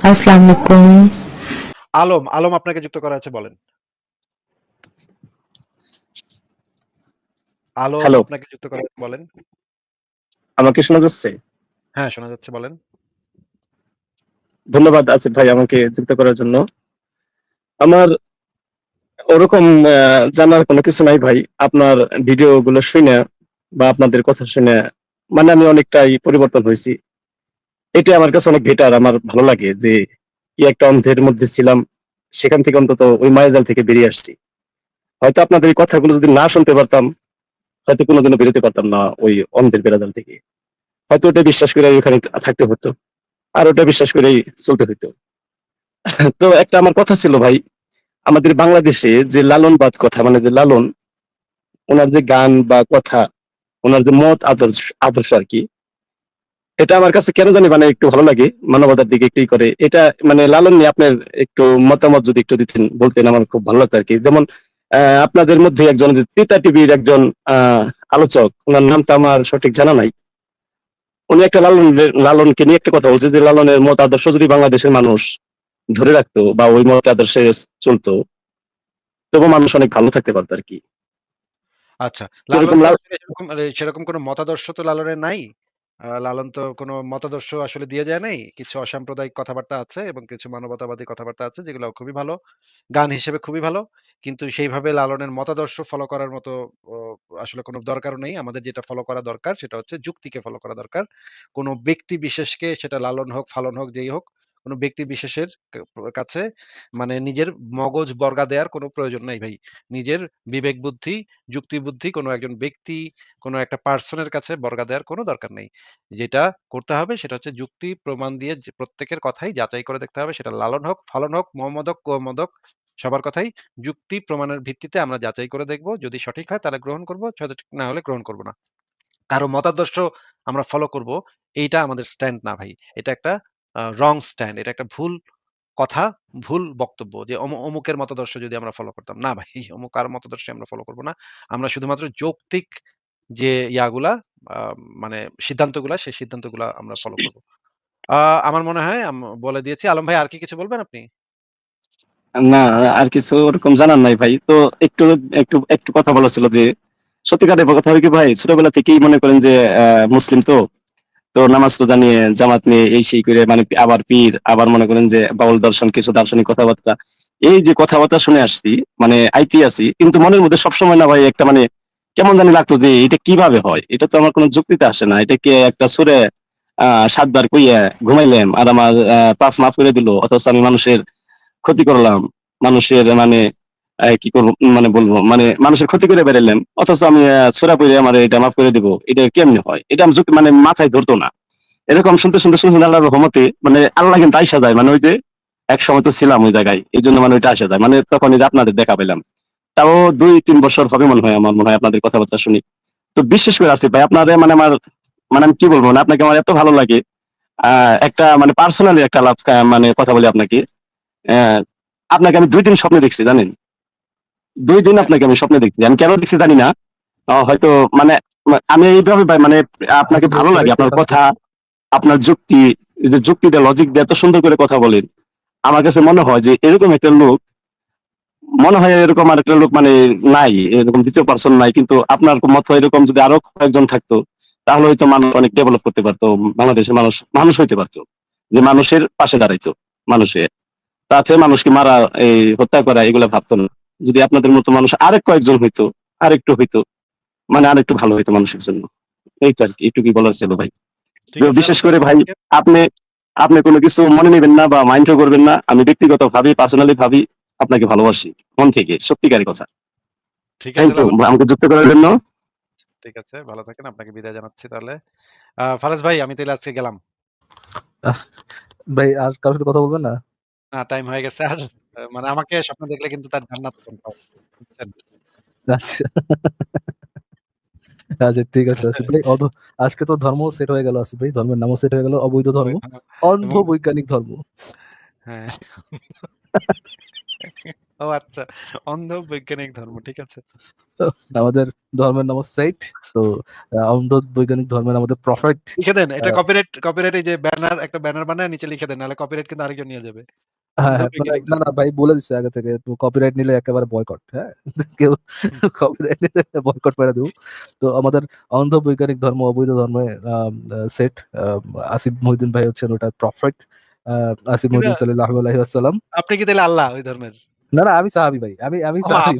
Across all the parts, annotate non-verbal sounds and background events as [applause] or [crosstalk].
আসসালামু আলাইকুম। আলম, আলম আপনাকে যুক্ত করা আছে বলেন। আলম আপনাকে যুক্ত করা আছে বলেন। আমাকে শোনা যাচ্ছে? হ্যাঁ, শোনা যাচ্ছে বলেন। ধন্যবাদ আসিফ ভাই আমাকে যুক্ত করার জন্য। আমার ওরকম জানার কোনো কিছু নাই ভাই। আপনার ভিডিও গুলো শুইনা বা আপনাদের কথা শুনে মানে আমি অনেকটাই পরিবর্তন হইছি। এটা আমার কাছে অনেক বেটার আমার ভালো লাগে যে কি একটা অন্ধের মধ্যে ছিলাম। সেখান থেকে অন্তত ওই মায়াজাল থেকে বেরিয়ে আসছি। হয়তো আপনাদের এই কথাগুলো যদি না শুনতে পারতাম, হয়তো কোনোদিনও বেরোতে পারতাম না ওই অন্ধের বেড়াজাল থেকে। হয়তো ওটা বিশ্বাস করে ওখানে থাকতে হতো। আর ওটা বিশ্বাস করেই চলতে হইতো। তো একটা আমার কথা ছিল ভাই, আমাদের বাংলাদেশে যে লালনবাদ কথা মানে যে লালন, ওনার যে গান বা কথা, ওনার যে মত আদর্শ আদর্শ আরকি। এটা আমার কাছে কেন জানি মানে একটু ভালো লাগে। মানবতার দিকে একটু করে। এটা মানে লালন নিয়ে আপনার একটু মতামত যদি একটু দিতেন বলতেন আমার খুব ভালো লাগতো আরকি। যেমন আ আপনাদের মধ্যে একজন তিতা টিভির একজন আলোচক, উনার নামটা আমার সঠিক জানা নাই। উনি একটা লালন লালনকে নিয়ে একটা কথা বলছে যে লালনের মত আদর্শ যদি বাংলাদেশের মানুষ ধরে রাখতো বা ওই মত আদর্শে চলতো, তবু মানুষ অনেক ভালো থাকতে পারতো আর কি আচ্ছা। সেরকম আরে সেরকম কোনো মতাদর্শ তো লালনের নাই। লালন তো কোনো মতাদর্শ আসলে দিয়ে যায় নাই। কিছু অসাম্প্রদায়িক কথাবার্তা আছে এবং কিছু মানবতাবাদী কথাবার্তা আছে যেগুলো খুবই ভালো। গান হিসেবে খুবই ভালো। কিন্তু সেইভাবে লালনের মতাদর্শ ফলো করার মতো আসলে কোনো দরকার নেই। আমাদের যেটা ফলো করা দরকার সেটা হচ্ছে যুক্তিকে ফলো করা দরকার। কোনো ব্যক্তি বিশেষকে সেটা লালন হোক, ফালন হোক, যেই হোক, কোনো ব্যক্তি বিশেষের কাছে মানে নিজের মগজ বর্গা দেওয়ার কোনো প্রয়োজন নাই ভাই। নিজের বিবেক বুদ্ধি, যুক্তি বুদ্ধি কোনো একজন ব্যক্তি, কোনো একটা পার্সনের কাছে বর্গা দেওয়ার কোনো দরকার নেই। যেটা করতে হবে সেটা হচ্ছে যুক্তি প্রমাণ দিয়ে প্রত্যেকের কথাই যাচাই করে দেখতে হবে। সেটা লালন হোক, ফালন হোক, মোহাম্মদ হোক, সবার কথাই যুক্তি প্রমাণের ভিত্তিতে আমরা যাচাই করে দেখব। যদি সঠিক হয় তাহলে গ্রহণ করব সঠিক না হলে গ্রহণ করব না। কারও মতাদর্শ আমরা ফলো করব, এইটা আমাদের স্ট্যান্ড না ভাই। এটা একটা রং স্ট্যান্ড। এটা একটা ভুল কথা, ভুল বক্তব্য যে অমুকের মতাদর্শ যদি আমরা ফলো করতাম। না ভাই, [laughs] অমুক কারও মতাদর্শ আমরা ফলো করব না। আমরা শুধুমাত্র যৌক্তিক যে ইয়াগুলা মানে সিদ্ধান্তগুলা, সেই সিদ্ধান্তগুলা আমরা ফলো করব। আমার মনে হয় বলে দিয়েছি। আলম ভাই আর কি কিছু বলবেন আপনি? না, আর কিছু ওরকম জানার নাই ভাই। তো একটু একটু একটু কথা বলা ছিল যে সত্যিকারের কথা হয় কি ভাই, ছোটবেলা থেকেই মনে করেন যে মুসলিম তো। তো নামাজ রোজা নিয়ে, জামাত নিয়ে এই সেই করে মানে আবার পীর, আবার মনে করেন যে বাউল দর্শন, কিছু দার্শনিক কথাবার্তা। এই যে কথাবার্তা শুনে আসছি, মানে আইতে আছি। কিন্তু মনের মধ্যে সবসময় না ভাই একটা মানে কেমন জানি লাগতো যে এটা কীভাবে হয়? এটা তো আমার কোনো যুক্তিতে আসে না। এটা কি একটা সুরে আ ৭ বার কইয়া ঘুমাইলাম আর আমার আ পাপ মাফ করে দিল। অথচ আমি মানুষের ক্ষতি করলাম। মানুষের মানে কি করব মানে বলব মানে মানুষের ক্ষতি করে বেড়াইলাম। অথচ আমি সূরা পইড়া আমারে এটা মাফ করে দিব। এটা কেমনে হয়? এটা আমি মানে মাথায় ধরতো না। এরকম শুনতে, শুনতে, শুনতে আল্লাহর রহমতে মানে আল্লাহ কিন্তু আইসা যায়। মানে ওই যে এক সময় তো ছিলাম ওই জায়গায়। এইজন্য মানে ওইটা আসা যায়। মানে তখন এই যে আপনাদের দেখা পেলাম। তাও ২-৩ বছর হবে মনে হয় আমার মনে হয় আপনাদের কথাবার্তা শুনি। তো বিশেষ করে আসিফ ভাই আপনাদের মানে আমার মানে আমি কি বলব? মানে আপনাকে আমার এত ভালো লাগে। একটা মানে পার্সোনালি একটা লাভ মানে কথা বলি আপনাকে। আপনাকে আমি দুই দিন স্বপ্নে দেখছি জানেন? ২ দিন। আপনাকে আমি স্বপ্নে দেখছি। আমি কেন দেখছি জানি না। হয়তো মানে আমি এইভাবে মানে আপনাকে ভালো লাগে। আপনার কথা, আপনার যুক্তি, যে যুক্তি দিয়ে লজিক দিয়ে এত সুন্দর করে কথা বলেন। আমার কাছে মনে হয় যে এরকম একটা লোক মনে হয় এরকম আরেকটা লোক মানে নাই। এরকম ২য় পারসন নাই। কিন্তু আপনার মতো এরকম যদি আরও কয়েকজন থাকতো, তাহলে হয়তো মানুষ অনেক ডেভেলপ করতে পারতো বাংলাদেশের মানুষ, মানুষ হইতে পারতো যে মানুষের পাশে দাঁড়াইতো মানুষে। তাছাড়া মানুষকে মারা, এই হত্যা করা এগুলা ভাবতো না। যদি আপনাদের মতো মানুষ আরেক কয়েকজন হইতো, আরেকটু হইতো, মানে আরেকটু ভালো হইতো মানুষের জন্য। এই তো আরকি এটুকুই বলার ছিল ভাই। বিশেষ করে ভাই আপনি আপনি কোনো কিছু মনে নিবেন না বা মাইন্ডও করবেন না। আমি ব্যক্তিগত ভাবি পার্সোনালি ভাবি আপনাকে ভালোবাসি। মন থেকে সত্যিকারের কথা। ঠিক আছে। আমাকে যুক্ত করার জন্য। ঠিক আছে, ভালো থাকেন। আপনাকে বিদায় জানাচ্ছি তাহলে। ফারাজ ভাই আমি তাইলে আজকে গেলাম। ভাই আর কারও সাথে কথা বলবেন না? না টাইম হয়ে গেছে আর মানে আমাকে স্বপ্ন দেখলে কিন্তু তার জান্নাত? আচ্ছা। আচ্ছা ঠিক আছে আসিফ ভাই। আজকে তো ধর্ম সেট হয়ে গেল আসিফ ভাই। ধর্মের নামও সেট হয়ে গেল। অবৈধ ধর্ম। অন্ধ বৈজ্ঞানিক ধর্ম। হ্যাঁ। ও আচ্ছা। অন্ধ বৈজ্ঞানিক ধর্ম। ঠিক আছে। আমাদের ধর্মের নাম সেইট তো অন্ধ বৈজ্ঞানিক ধর্মের আমাদের প্রফেট লিখে দেন এটা কপিরাইট কপিরাইট এই যে ব্যানার একটা ব্যানার বানায় নিচে লিখে দেন নাহলে কপিরাইট কিন্তু আরেকজন নিয়ে যাবে হ্যাঁ হ্যাঁ মানে না না ভাই বলে দিচ্ছে আগে থেকে কপিরাইট নিলে একেবারে বয়কট হ্যাঁ? [laughs] কেউ কপিরাইট নিলে [laughs] বয়কট করে দেবো। তো আমাদের অন্ধ বৈজ্ঞানিক ধর্ম অবৈধ ধর্মে সেট আসিফ মহিউদ্দিন ভাই হচ্ছেন ওটা প্রফেট আসিফ মহিউদ্দিন সাল্লাহ আলাইহি আসসালাম আপনি কি তাহলে আল্লাহ ওই ধর্মের? না না আমি সাহাবি ভাই আমি আমি সাহাবি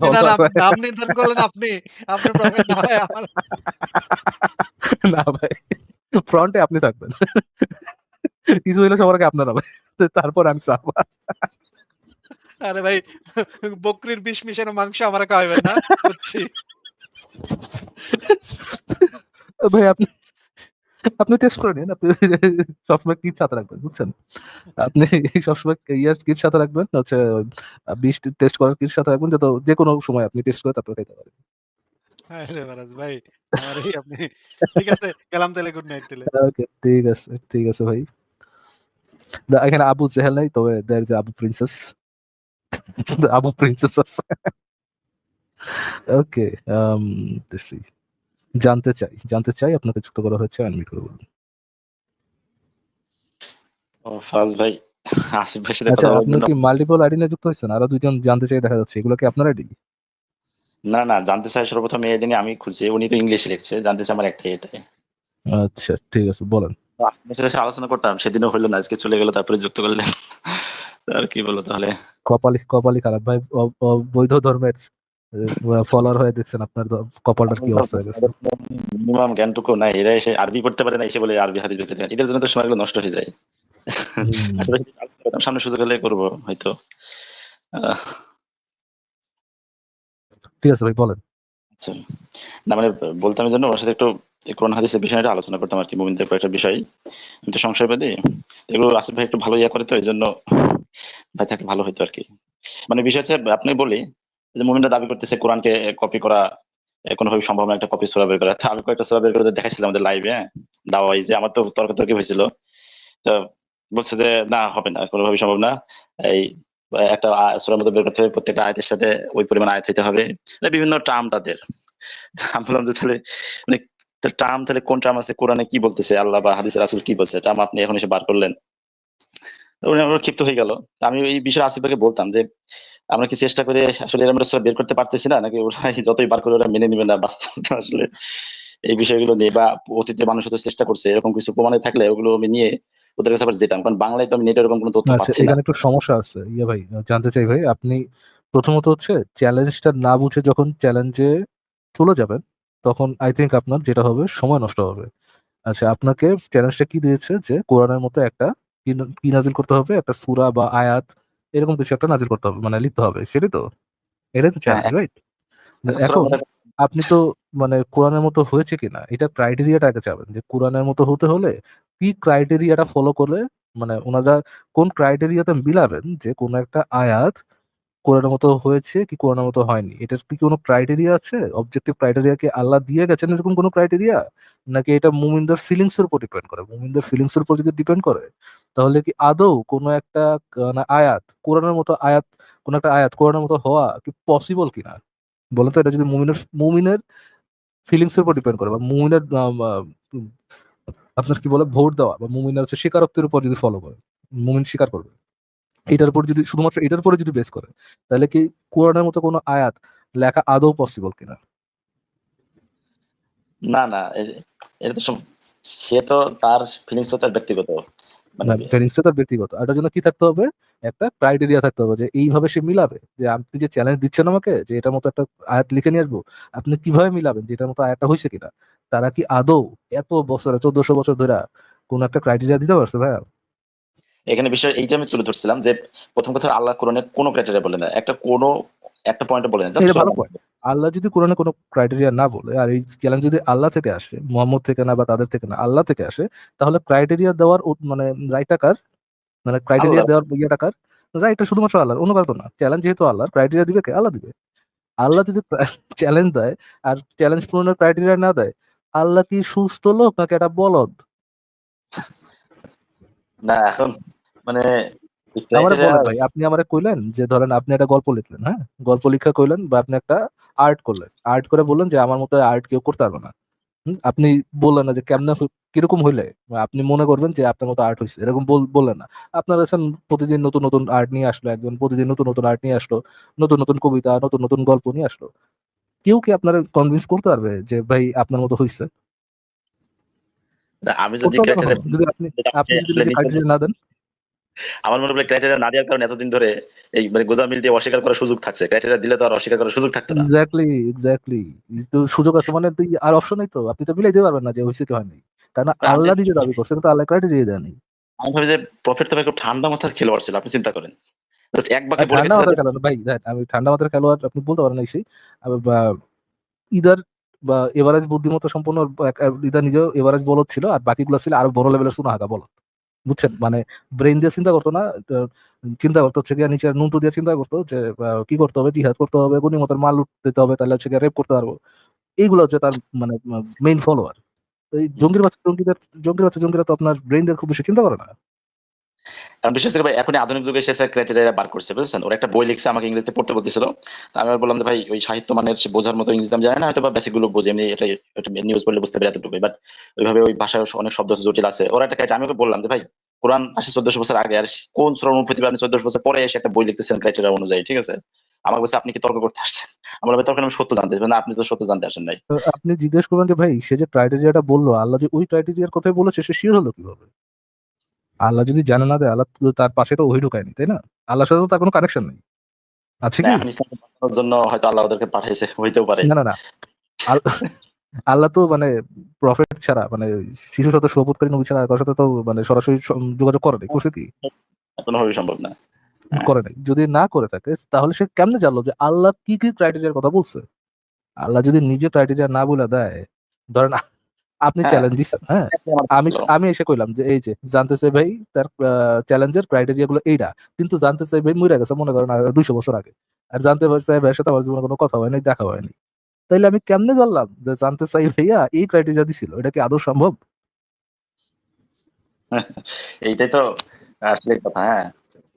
নাম নির্ধারণ করলেন আপনি আপনার প্রফেট না আমার। [laughs] না ভাই ফ্রন্টে আপনি থাকবেন। কিছু হইলে সবার আগে আপনারা ভাই তারপর আমি সাহাবা। আরে ভাই বকরির বিষ মিশানো মাংস আমার খাওয়াবেন না বুঝছি? ভাই আপনি আপনি টেস্ট করে নিন আপনি সবসময় কিট সাথে রাখবেন বুঝছেন? আপনি সবসময় ইয়ার কিট সাথে রাখবেন হচ্ছে বিষ টেস্ট করার কিট সাথে রাখবেন যাতে যে কোনো সময় আপনি টেস্ট করে তারপরে খাইতে পারেন। আরে মারাজ ভাই আপনি ঠিক আছে গেলাম তাহলে গুড নাইট তাহলে। [laughs] ওকে ঠিক আছে ঠিক আছে ভাই। এখানে আবু জেহেল নাই তবে দেয়ার যে আবু প্রিন্সেস আবু প্রিন্সেস ওকে জানতে চাই জানতে চাই আপনাকে যুক্ত করা হয়েছে আনমিট করে বলুন। ও ফাজ ভাই আসিফ ভাইয়ের সাথে আচ্ছা কথা কি মাল্টিপল আইডি নিয়ে যুক্ত আরও দুইজন জানতে চাই দেখা যাচ্ছে এগুলো কি আপনার আইডি না না জানতে চাই সর্বপ্রথম এই নিয়ে আমি খুঁজছি উনি তো ইংলিশে লিখছে জানতে চাই আমার এটাই। আচ্ছা ঠিক আছে বলেন। আপনার সাথে আলোচনা করতাম সেদিনও হইল না আজকে চলে গেল তারপরে যুক্ত করলেন। আর কি বলব তাহলে? কপালি কপালি খারাপ। ভাই বৈধ ধর্মের ফলোয়ার হয়ে দেখছেন আপনার কপালটার কি অবস্থা হয়ে গেছে? মিনিমাম জ্ঞানটুকু নাই এরা এসে আরবি করতে পারে না এসে বলে আরবি হাদিস বের এদের জন্য তো সময়গুলো নষ্ট হয়ে যায়। আসলে সামনে সুযোগ হলে করব হয়তো। ঠিক আছে ভাই বলেন। আচ্ছা। না মানে বলতাম এই জন্য ওর সাথে একটু কোরআন হাদিসের আলোচনা করতাম আর কি, মোমিনদের কয়েকটা বিষয়। তো এগুলো ভাই একটু ভালো ইয়া করে তো এই জন্য ভাই থাকলে ভালো হইতো আর কি। মানে বিষয় হচ্ছে, আপনি বলি যে মোমিনরা দাবি করতেছে কোরআনকে কপি করা কোনোভাবে সম্ভব না, একটা কপি সোরা বের করা। আমি কয়েকটা সোরা বের করে দেখাইছিলাম আমাদের লাইভে দাওয়াই যে আমার তো তর্কাতর্কি হয়েছিল। তো বলছে যে, না, হবে না কোনোভাবে সম্ভব না। এই, একটা মধ্যে বের করতে হবে, প্রত্যেকটা আয়াতের সাথে ওই পরিমাণ আয়াত হইতে হবে। মানে বিভিন্ন টার্ম তাদের। আমি বললাম যে তাহলে মানে টার্ম তাহলে কোন টার্ম আছে? কোরআনে কি বলতেছে? আল্লাহ বা হাদিস রাসুল কি বলছে? টার্ম আপনি এখন এসে বার করলেন। উনি আমার ক্ষিপ্ত হয়ে গেল। আমি এই বিষয়ে আসিফাকে বলতাম যে আমরা কি চেষ্টা করে আসলে এরকম একটা বের করতে পারতেছি না? নাকি ওরা যতই বার করে ওরা মেনে নিবে না? আসলে এই বিষয়গুলো নিয়ে বা অতীতে মানুষ হয়তো চেষ্টা করছে এরকম কিছু প্রমাণে থাকলে ওগুলো আমি নিয়ে ওদের কাছে আবার যেতাম। কারণ বাংলায় তো আমি নেটে এরকম কোনো তথ্য আচ্ছা পাচ্ছি না। এখানে একটু সমস্যা আছে। ইয়ে ভাই জানতে চাই ভাই আপনি প্রথমত হচ্ছে চ্যালেঞ্জটা না বুঝে যখন চ্যালেঞ্জে চলে যাবেন তখন আই থিঙ্ক আপনার যেটা হবে সময় নষ্ট হবে। আচ্ছা আপনাকে চ্যালেঞ্জটা কি দিয়েছে যে কোরআনের মতো একটা কি নাজিল করতে হবে? একটা সূরা বা আয়াত এরকম কিছু একটা নাজিল করতে হবে মানে লিখতে হবে সেটাই তো? এটাই তো চ্যালেঞ্জ রাইট এখন আপনি তো মানে কোরআনের মতো হয়েছে কিনা এটা ক্রাইটেরিয়াটা আগে চাবেন যে কোরআনের মতো হতে হলে কি ক্রাইটেরিয়াটা ফলো করলে মানে ওনারা কোন ক্রাইটেরিয়াতে মিলাবেন যে কোন একটা আয়াত কোরআনের মতো হয়েছে কি কোরআনের মতো হয়নি? এটার কি কোনো ক্রাইটেরিয়া আছে? অবজেক্টিভ ক্রাইটেরিয়া কি আল্লাহ দিয়ে গেছেন এরকম কোনো ক্রাইটেরিয়া নাকি এটা মুমিনদের ফিলিংস এর উপর ডিপেন্ড করে? মুমিনদের ফিলিংস এর উপর যদি ডিপেন্ড করে, তাহলে কি আদৌ কোনো একটা মানে আয়াত কোরআনের মতো আয়াত, কোন একটা আয়াত কোরআনের মতো হওয়া কি পসিবল কিনা? বলতো এটা যদি মুমিনের মুমিনের ফিলিংস এর উপর ডিপেন্ড করে বা মুমিনের আপনার কি বলে, ভোট দেওয়া বা মুমিনের হচ্ছে স্বীকারোক্তির উপর যদি ফলো করে, মুমিন স্বীকার করবে। এটার উপর যদি শুধুমাত্র এটার উপরে যদি বেস করে তাহলে কি কোরআনের মতো কোনো আয়াত লেখা আদৌ পসিবল কিনা? না না এটা তো সে তো তার ফিলিংস তো তার ব্যক্তিগত। মানে ফিলিংসটা তার ব্যক্তিগত। আর এটার জন্য কি থাকতে হবে? একটা ক্রাইটেরিয়া থাকতে হবে যে এইভাবে সে মিলাবে। যে আপনি যে চ্যালেঞ্জ দিচ্ছেন আমাকে যে এটার মতো একটা আয়াত লিখে নিয়ে আসব আপনি কীভাবে মিলাবেন যে এটার মতো আয়াতটা হয়েছে কিনা? তারা কি আদৌ এত বছরে চোদ্দশো বছর ধরে কোন একটা ক্রাইটেরিয়া দিতে পারছে ভাইয়া? এখানে বিষয় এইটা আমি তুলে ধরছিলাম যে প্রথম কথা আল্লাহ কোরআনে কোনো ক্রাইটেরিয়া বলে না। একটা কোনো একটা পয়েন্টে বলে না এটা আল্লাহ যদি কোরআনে কোনো ক্রাইটেরিয়া না বলে আর এই চ্যালেঞ্জ যদি আল্লাহ থেকে আসে মোহাম্মদ থেকে না বা তাদের থেকে না আল্লাহ থেকে আসে তাহলে ক্রাইটেরিয়া দেওয়ার মানে রাইট কার? মানে ক্রাইটেরিয়া দেওয়ার ইয়েটা কার? রাইটটা শুধুমাত্র আল্লাহর অন্য কার তো না। চ্যালেঞ্জ যেহেতু আল্লাহর ক্রাইটেরিয়া দিবে কে? আল্লাহ দিবে। আল্লাহ যদি চ্যালেঞ্জ [laughs] দেয় আর চ্যালেঞ্জ পূরণের ক্রাইটেরিয়া না দেয় আল্লাহ কি সুস্থ লোক নাকি একটা বলদ? না এখন মানে আমারে বলেন ভাই আপনি আমারে কইলেন যে ধরেন আপনি একটা গল্প লিখলেন হ্যাঁ? গল্প লিখা কইলেন বা আপনি একটা আর্ট করলেন। আর্ট করে বললেন যে আমার মতো আর্ট কেউ করতে পারবে না। আপনি বললেন না যে কেমনে কীরকম হইলে? আপনি মনে করবেন যে আপনার মতো আর্ট হয়েছে এরকম বললেন না। আপনার কাছে প্রতিদিন নতুন নতুন আর্ট নিয়ে আসলো একজন প্রতিদিন নতুন নতুন আর্ট নিয়ে আসলো নতুন নতুন কবিতা নতুন নতুন গল্প নিয়ে আসলো। কেউ কি আপনার কনভিন্স করতে পারবে যে ভাই আপনার মতো হয়েছে না, আমি যদি আপনি যদি না দেন। আমার মনে হয় ক্রাইটেরিয়া না দেওয়ার কারণে এতদিন ধরে এই মানে গোজামিল দিয়ে অস্বীকার করার সুযোগ থাকছে। ক্রাইটেরিয়া দিলে তো আর অস্বীকার করার সুযোগ থাকতো না। এক্স্যাক্টলি এক্স্যাক্টলি তো সুযোগ আছে মানে তুই আর অপশন নাই তো। আপনি তো মিলাইতে পারবেন না যে হয়েছে কি হয়নি। কারণ আল্লাহ নিজে দাবি করছে কিন্তু আল্লাহ ক্রাইটেরিয়া দেয়নি। আমি ভাবি যে প্রফিট তো খুব ঠান্ডা মাথার খেলোয়াড় ছিল আপনি চিন্তা করেন। এক বাকে বলে ঠান্ডা মাথার খেলোয়াড় ভাই আমি ঠান্ডা মাথার খেলোয়াড় আপনি বলতে পারেন নাই বা ইদার বা এভারেজ বুদ্ধিমত্তা সম্পন্ন ইদার নিজেও এভারেজ বলত ছিল আর বাকিগুলো ছিল আরও বড় লেভেলের সুনা হাগা বলত বুঝছেন? মানে ব্রেন দিয়ে চিন্তা করতো না চিন্তা করতো হচ্ছে নিচে নুনটু দিয়ে চিন্তা করতো যে কি করতে হবে? জিহাদ করতে হবে? গণিমতের মাল উঠতে হবে, তাহলে হচ্ছে রেপ করতে পারব। এইগুলো হচ্ছে তার মানে মেইন ফলোয়ার এই জঙ্গির বাচ্চা, জঙ্গিদের, জঙ্গির বাচ্চা, জঙ্গিরা তো আপনার ব্রেন দিয়ে খুব বেশি চিন্তা করে না। কারণ বিশেষ করে এখন আধুনিক যুগে এসে ক্রাইটেরিয়া বার করছে, বুঝছেন? ওর একটা বই লিখছে, আমাকে ইংরেজিতে পড়তে বলতেছিল। আমি বললাম যে, ভাই, ওই সাহিত্য মানের বোঝার মতো ইংরেজি আমি জানি না হয়তো বা বেসিকগুলো বুঝে, এমনি এটা নিউজ পড়লে বুঝতে পারি এতটুকু বাট ওইভাবে ওই ভাষায় অনেক শব্দ জটিল আছে। ওরা একটা ক্রাইটেরিয়া আমি ওকে বললাম যে, ভাই, কোরআন আসে চোদ্দশো বছর আগে, আর কোন শ্রম অনুভূতি আপনি চোদ্দশো বছর পরে এসে একটা বই লিখতেছেন ক্রাইটেরিয়া অনুযায়ী, ঠিক আছে? আমার কাছে আপনি কি তর্ক করতে আসছেন? আমার তর্ক আমি সত্য জানতে। না, আপনি তো সত্য জানতে আসেন নাই। আপনি জিজ্ঞেস করবেন যে, ভাই, সে যে ক্রাইটেরিয়াটা বলল, আল্লাহ যে ওই ক্রাইটেরিয়ার কথাই বলেছে, সে শিওর হলো কীভাবে? আল্লাহ যদি জানে না দেয় আল্লাহ তার পাশে তো ওই ঢুকায়নি তাই না? আল্লাহর সাথে তো তার কোনো কানেকশন নেই। আছে কি? জন্য হয়তো আল্লাহ ওদেরকে পাঠাইছে হইতেও পারে। না না না। আল্লাহ তো মানে প্রফেট ছাড়া মানে শিশু সাথে শপথকারী নবী ছাড়া কারোর সাথে তো মানে সরাসরি যোগাযোগ করে নাই করছে কি? কোনোভাবেই সম্ভব না। হ্যাঁ। করে নাই। যদি না করে থাকে তাহলে সে কেমনে জানলো যে আল্লাহ কি কি ক্রাইটেরিয়ার কথা বলছে? আল্লাহ যদি নিজে ক্রাইটেরিয়া না বলে দেয় ধরেন আপনি। চ্যালেঞ্জ দিচ্ছেন হ্যাঁ। আমি আমি এসে কইলাম যে এই যে জানতে চাই ভাই তার চ্যালেঞ্জের ক্রাইটেরিয়া গুলো এইটা কিন্তু জানতে চাই ভাই মরে গেছে মনে করেন দুইশো বছর আগে। আর জানতে চাই ভাইয়ের সাথে আমার জীবনে কোনো কথা হয়নি দেখা হয়নি তাইলে আমি কেমনে জানলাম যে জানতে চাই ভাইয়া এই ক্রাইটেরিয়া দিছিল? এটা কি আদৌ সম্ভব? [laughs] এইটাই তো আসলে কথা হ্যাঁ।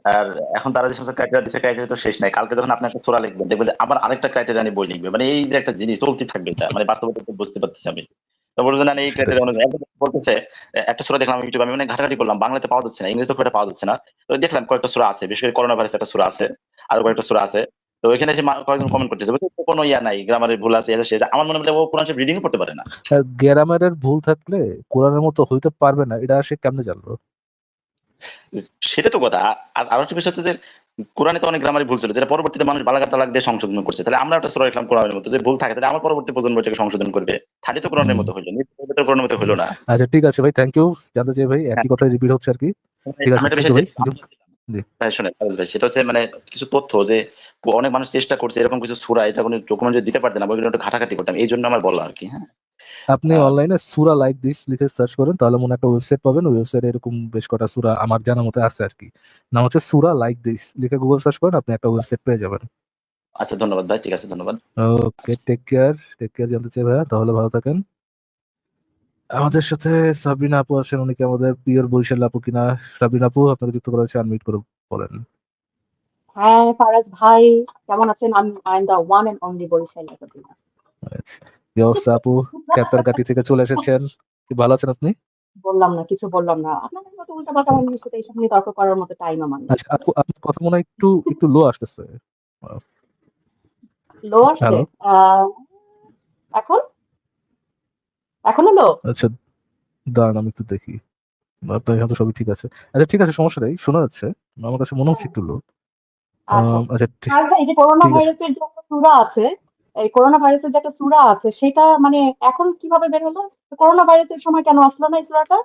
আর এখন তারা যে সমস্ত ক্রাইটেরিয়া দিচ্ছে ক্রাইটেরিয়া তো শেষ নাই। কালকে যখন আপনি একটা সোরা লিখবেন দেখবেন আবার আরেকটা ক্রাইটেরিয়া নিয়ে বই লিখবে। মানে এই যে একটা জিনিস চলতে থাকবে এটা। মানে বাস্তবতা বুঝতে পারতেছি আমি। তো বলবেন না এই সেটাই। অনুযায়ী বলতেছে একটা সুরা দেখলাম ইউটিউবে আমি মানে ঘাটাঘাটি করলাম বাংলাতে পাওয়া যাচ্ছে না ইংরেজিতে খুব একটা পাওয়া যাচ্ছে না। তো দেখলাম কয়েকটা সুরা আছে বিশেষ করে করোনা ভাইরাস একটা সুরা আছে আরও কয়েকটা সুরা আছে। তো যে কয়েকজন কমেন্ট করতেছে কোনো ইয়া নাই গ্রামারের ভুল আছে এটা সে আমার মনে হয় ও কোরআন শরীফ রিডিং পড়তে পারে না। গ্রামারের ভুল থাকলে কোরআনের মতো হইতে পারবে না এটা সে কেমনে জানলো? সেটা তো কথা আর আরও একটা বিষয় হচ্ছে যে কোরআনে তো অনেক গ্রামারি ভুল ছিল যেটা পরবর্তীতে মানুষ বালাগার তালাক দিয়ে সংশোধন করছে। তাহলে আমরা একটা সুরা ইসলাম কোরআনের মতো যদি ভুল থাকে তাহলে আমার পরবর্তী প্রজন্ম এটাকে সংশোধন করবে। তাহলে তো কোরআনের মতো হইল তো কোরআনের মতো হইল না। আচ্ছা ঠিক আছে ভাই থ্যাংক ইউ জানতে চাই ভাই একই কথাই রিপিট হচ্ছে আর কি? ঠিক আছে, আমি একটা বিষয় you যে- ভাই। জি। ভাই শুনে ভাই সেটা হচ্ছে মানে কিছু তথ্য যে অনেক মানুষ চেষ্টা করছে এরকম কিছু সুরা এটা কোনো ডকুমেন্ট যদি দিতে পারতেন না ঘাটাঘাটি করতাম এই জন্য আমার বলা আর কি হ্যাঁ। আপনি অনলাইনে সুরা লাইক দিস লিখে সার্চ করেন তাহলে মনে একটা ওয়েবসাইট পাবেন। ওই ওয়েবসাইটে এরকম বেশ কটা সুরা আমার জানা মতে আছে আর কি নাম হচ্ছে সুরা লাইক দিস লিখে গুগল সার্চ করেন আপনি একটা ওয়েবসাইট পেয়ে যাবেন। আচ্ছা ধন্যবাদ ভাই। ঠিক আছে ধন্যবাদ। Okay take care take care জানতে চাই ভাইয়া। তাহলে ভালো থাকেন। আমাদের সাথে সাবিনা আপু আছেন উনি কি আমাদের পিওর বরিশাল আপু কিনা? সাবিনা আপু আপনাকে যুক্ত করা হচ্ছে আনমিট করে বলেন। হ্যাঁ ফারাজ ভাই কেমন আছেন? আমি I am the one and only Barisal আচ্ছা, আপু কাটি থেকে চলে এসেছেন? কি ভালো আছেন আপনি? বললাম না কিছু বললাম না। আপনাদের মতো সাথে এইসব নিয়ে তর্ক করার মতো টাইম আমার আচ্ছা আপু আপনার কথা মনে হয় একটু একটু লো আসতেছে। লো আসছে? এখন? এখনও লো আচ্ছা দাঁড়ান আমি একটু দেখি। আপনার এখানে সবই ঠিক আছে। আচ্ছা ঠিক আছে সমস্যা নেই শোনা যাচ্ছে। আমার কাছে মনে হচ্ছে একটু লো আচ্ছা। আচ্ছা এই যে করোনা ভাইরাসের যে একটা সূরা আছে এই করোনা ভাইরাসের যে একটা সূরা আছে সেটা মানে এখন কীভাবে বের হলো? করোনা ভাইরাসের সময় কেন আসলো না এই সূরাটা?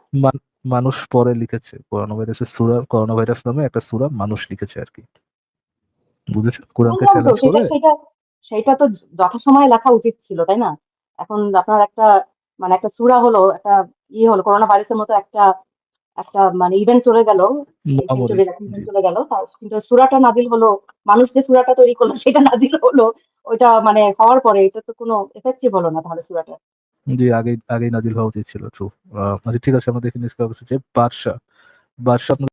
মানুষ পরে লিখেছে করোনা ভাইরাসের সুরা করোনা ভাইরাস নামে একটা সুরা মানুষ লিখেছে আর কি বুঝেছেন কোরআনকে চ্যালেঞ্জ করে? সেটা সেটা তো যথাসময়ে লেখা উচিত ছিল তাই না? এখন আপনার একটা মানে একটা সূরা হলো একটা ইয়ে হলো করোনা ভাইরাসের মতো একটা একটা মানে ইভেন্ট চলে গেল চলে গেল কিন্তু সুরাটা নাজিল হলো মানুষ যে সুরাটা তৈরি করল সেটা নাজিল হলো ওইটা মানে হওয়ার পরে এটা তো কোনো এফেক্টিভ হলো না তাহলে সুরাটা। জি আগে আগেই নাজিল হওয়া উচিত ছিল ট্রু আচ্ছা ঠিক আছে আমরা দেখে নিচ্ছি বাদশাহ বাদশা বাদশা আপনার